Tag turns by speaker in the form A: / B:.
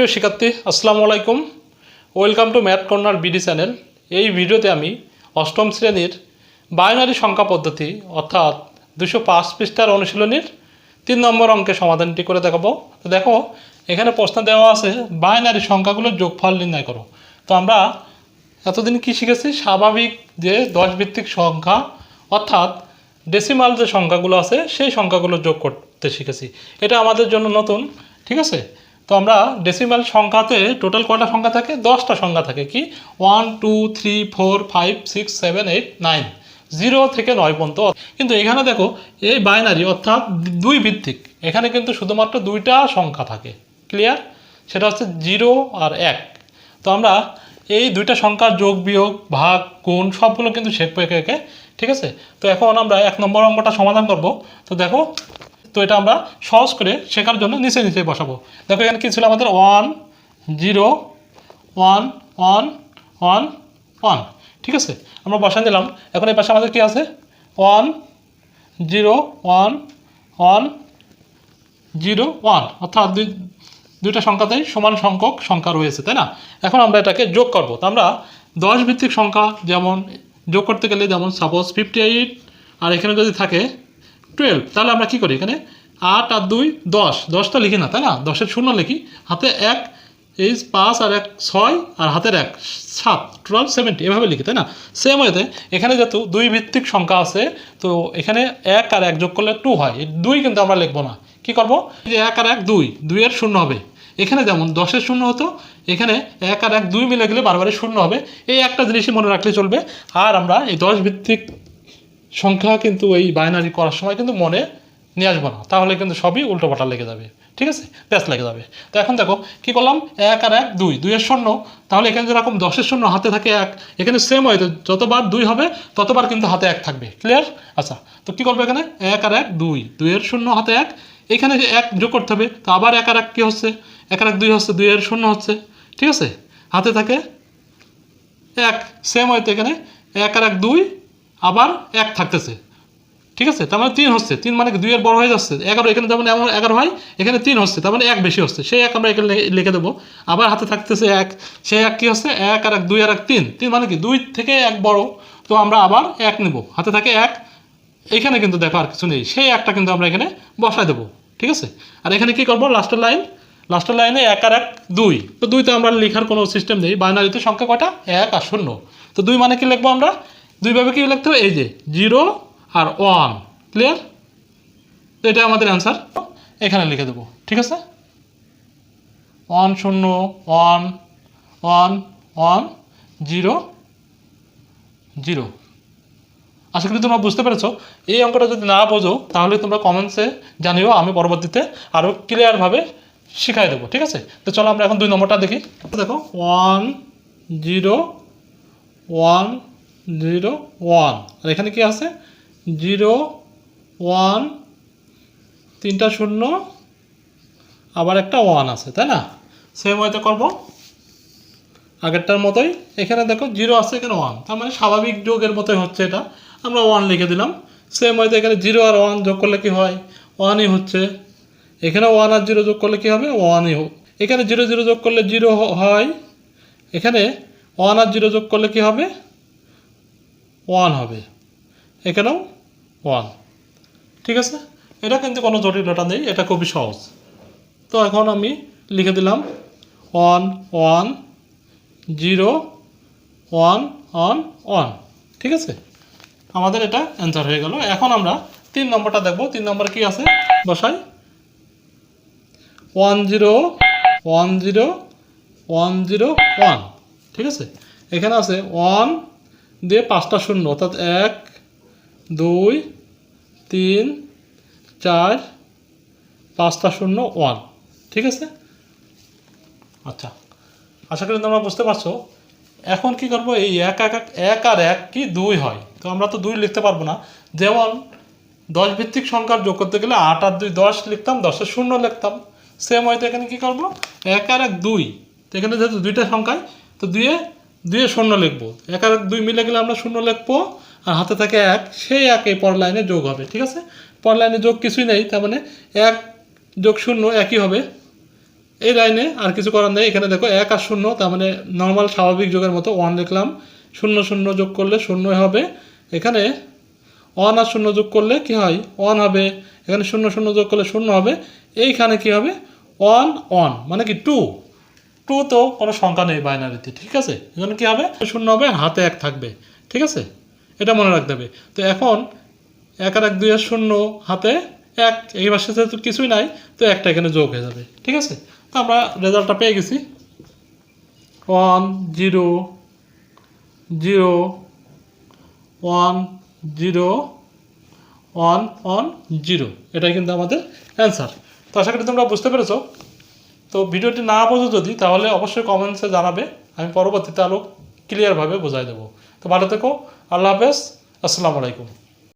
A: প্রিয় শিক্ষার্থী, আসসালামু আলাইকুম। Welcome to math corner BD channel এই ভিডিওতে আমি অষ্টম শ্রেণির বাইনারি সংখ্যা পদ্ধতি, অর্থাৎ দুশো পাঁচ পৃষ্ঠার অনুশীলনীর তিন নম্বর অঙ্কের সমাধানটি করে দেখাবো। তো দেখো, এখানে প্রশ্ন দেওয়া আছে, বাইনারি সংখ্যাগুলোর যোগফল নির্ণয় করো। তো আমরা এতদিন কি শিখেছি? স্বাভাবিক যে দশ ভিত্তিক সংখ্যা, অর্থাৎ ডেসিমাল যে সংখ্যাগুলো আছে, সেই সংখ্যাগুলো যোগ করতে শিখেছি। এটা আমাদের জন্য নতুন, ঠিক আছে? তো আমরা ডেসিমাল সংখ্যাতে টোটাল কটা সংখ্যা থাকে? দশটা সংখ্যা থাকে কি? One two three four five six seven eight nine zero থেকে নয় পর্যন্ত। কিন্তু এখানে দেখো, এই বাইনারি অর্থাৎ দুই ভিত্তিক। এখানে কিন্তু শুধুমাত্র দুইটা সংখ্যা থাকে। ক্লিয়ার সেটা হচ্ছে জিরো আর এক। তো আমরা এই দুইটা সংখ্যার যোগ, বিয়োগ, ভাগ, গুণ সবগুলো কিন্তু শেখবো একে একে ঠিক আছে? তো এখন আমরা এক নম্বর অঙ্কটা সমাধান করব। তো দেখো তো এটা আমরা সহজ করে শেখার জন্য নিচে নিচে বসাবো। দেখো এখানে কী ছিল আমাদের? One zero one one one one ঠিক আছে? আমরা বসান দিলাম। এখন এই পাশে আমাদের কী আছে? One zero one one zero one অর্থাৎ দুই, দুইটা সংখ্যাতেই সমান সংখ্যক সংখ্যা রয়েছে, তাই না? এখন আমরা এটাকে যোগ করব। তো আমরা দশ ভিত্তিক সংখ্যা যেমন যোগ করতে গেলে যেমন সাপোজ ফিফটি এইট আর এখানে যদি থাকে টুয়েলভ তাহলে আমরা কি করি এখানে? আট আর দুই, দশ। দশটা লিখি না, তাই না? দশের শূন্য লিখি। হাতে এক, এই পাঁচ আর এক, ছয়, আর হাতের এক, সাত টুয়েলভ সেভেন্টি এভাবে লিখি, তাই না? সেম ওয়েতে এখানে যেহেতু দুই ভিত্তিক সংখ্যা আছে, তো এখানে এক আর এক যোগ করলে টু হয়। দুই কিন্তু আমরা লিখব না। কি করব? যে এক আর এক, দুই, দুইয়ের শূন্য হবে। এখানে যেমন দশের শূন্য হতো, এখানে এক আর এক, দুই মিলে গেলে বারবারই শূন্য হবে। এই একটা জিনিসই মনে রাখলে চলবে। আর আমরা এই দশ ভিত্তিক সংখ্যা কিন্তু এই বাইনারি করার সময় কিন্তু মনে নিয়ে আসব না। তাহলে কিন্তু সবই উল্টোপাল্টা লেগে যাবে। ঠিক আছে? ব্যাস লেগে যাবে। তো এখন দেখো, কি করলাম? এক আর এক, দুই। দুইয়ের শূন্য। তাহলে এখানে যেরকম দশের শূন্য, হাতে থাকে এক। এখানে সেম হয় তো যতবার দুই হবে, ততবার কিন্তু হাতে এক থাকবে। ক্লিয়ার আচ্ছা তো কী করব এখানে? এক আর এক, দুই। দুইয়ের শূন্য, হাতে এক। এখানে যে এক যোগ করতে হবে, তো আবার এক আর এক কী হচ্ছে? এক আর এক, দুই হচ্ছে, দুইয়ের শূন্য হচ্ছে। ঠিক আছে? হাতে থাকে এক। সেম হয়তো এখানে। এক আর এক, দুই। আবার এক থাকতেছে। ঠিক আছে? তার মানে তিন হচ্ছে। তিন মানে দুইয়ের বড় হয়ে যাচ্ছে? এগারো এখানে যেমন এমন এগারো হয়, এখানে তিন হচ্ছে। তার মানে এক বেশি হচ্ছে। সেই এক আমরা এখানে লিখে দেবো। আবার হাতে থাকতেছে এক। সেই এক কী হচ্ছে? এক আর এক, দুই আর এক, তিন। তিন মানে কি? দুই থেকে এক বড়। তো আমরা আবার এক নেব। হাতে থাকে এক। এখানে কিন্তু দেখো আর কিছু নেই। সেই একটা কিন্তু আমরা এখানে বসায় দেবো। ঠিক আছে? আর এখানে কি করব? লাস্টের লাইন লাস্টের লাইনে এক আর এক, দুই। তো দুই তো আমরা লেখার কোনো সিস্টেম নেই। বাইনারিতে সংখ্যা কটা এক আর শূন্য। তো দুই মানে কি লিখব আমরা? দুইভাবে কি লিখতে হবে? এই যে জিরো আর ওয়ান ক্লিয়ার তো এটা আমাদের অ্যান্সার এখানে লিখে দেবো, ঠিক আছে? ওয়ান শূন্য one one one zero zero আশা করি তোমরা বুঝতে পেরেছ। এই অঙ্কটা যদি না বোঝো, তাহলে তোমরা কমেন্টসে জানিও, আমি পরবর্তীতে আরও ক্লিয়ারভাবে শিখাই দেবো, ঠিক আছে? তো চলো আমরা এখন দুই নম্বরটা দেখি। দেখো one zero one zero one. আর এখানে কি আছে? জিরো ওয়ান, তিনটা শূন্য, আবার একটা ওয়ান আছে, তাই না? সেম ওয়েতে করব। আগেরটার মতোই। এখানে দেখো জিরো আছে, এখানে ওয়ান। তার মানে স্বাভাবিক যোগের মতোই হচ্ছে এটা। আমরা ওয়ান লিখে দিলাম। সেম হয়তো এখানে জিরো আর ওয়ান যোগ করলে কি হয়? ওয়ানই হচ্ছে। এখানে ওয়ান আর জিরো যোগ করলে কি হবে? ওয়ানই হোক। এখানে জিরো জিরো যোগ করলে জিরো হয়। এখানে ওয়ান আর জিরো যোগ করলে কি হবে? হবে। এখানেও ওয়ান ঠিক আছে? এটা কিন্তু কোনো জটিলতা নেই, এটা খুবই সহজ। তো এখন আমি লিখে দিলাম one one zero one one one ঠিক আছে? আমাদের এটা অ্যান্সার হয়ে গেল। এখন আমরা তিন নম্বরটা দেখব। তিন নম্বর কি আছে? বসাই। One zero one zero one zero one ঠিক আছে? এখানে আছে ওয়ান দিয়ে পাঁচটা শূন্য, অর্থাৎ এক, দুই, তিন, চার, পাঁচটা শূন্য, ওয়ান। ঠিক আছে? আচ্ছা আশা করি তোমরা বুঝতে পারছ। এখন কি করব, এই এক এক, এক- আর এক কি দুই হয়? তো আমরা তো দুই লিখতে পারব না। যেমন দশ ভিত্তিক সংখ্যার যোগ করতে গেলে আট আর দুই দশ লিখতাম, দশের শূন্য লিখতাম। সেম হয়তো এখানে কি করব? এক আর এক, দুই। তো এখানে যেহেতু দুইটা সংখ্যায়, তো দুইয়ে দুইয়ে শূন্য লিখব। এক আর দুই মিলে গেলে আমরা শূন্য লিখব, আর হাতে থাকে এক। সেই এক এই পর লাইনে যোগ হবে, ঠিক আছে? পর লাইনে যোগ কিছুই নেই, তার মানে এক যোগ শূন্য একই হবে। এই লাইনে আর কিছু করার নেই। এখানে দেখো এক আর শূন্য, তার মানে নর্মাল স্বাভাবিক যোগের মতো ওয়ান লিখলাম। শূন্য শূন্য যোগ করলে শূন্যই হবে। এখানে ওয়ান আর শূন্য যোগ করলে কি হয়? ওয়ান হবে। এখানে শূন্য শূন্য যোগ করলে শূন্য হবে। এইখানে কি হবে? ওয়ান ওয়ান মানে কি? টু টু তো কোনো সংখ্যা নেই বাইনারিতে ঠিক আছে? এখানে কি হবে? শূন্য হবে, হাতে এক থাকবে, ঠিক আছে? এটা মনে রাখতে হবে। তো এখন এক আর এক দুই আর শূন্য, হাতে এক, এই পাশে তো কিছুই নাই, তো একটা এখানে যোগ হয়ে যাবে, ঠিক আছে? তো আমরা রেজাল্টটা পেয়ে গেছি। One zero zero one zero one one zero এটাই কিন্তু আমাদের অ্যান্সার তো আশা করি তোমরা বুঝতে পেরেছ তো ভিডিওটি না বোঝো যদি, তাহলে অবশ্যই কমেন্টসে জানাবে। আমি পরবর্তীতে আরও ক্লিয়ারভাবে বোঝাই দেবো। তো ভালো থেকো, আল্লাহ হাফেজ, আসসালামু আলাইকুম।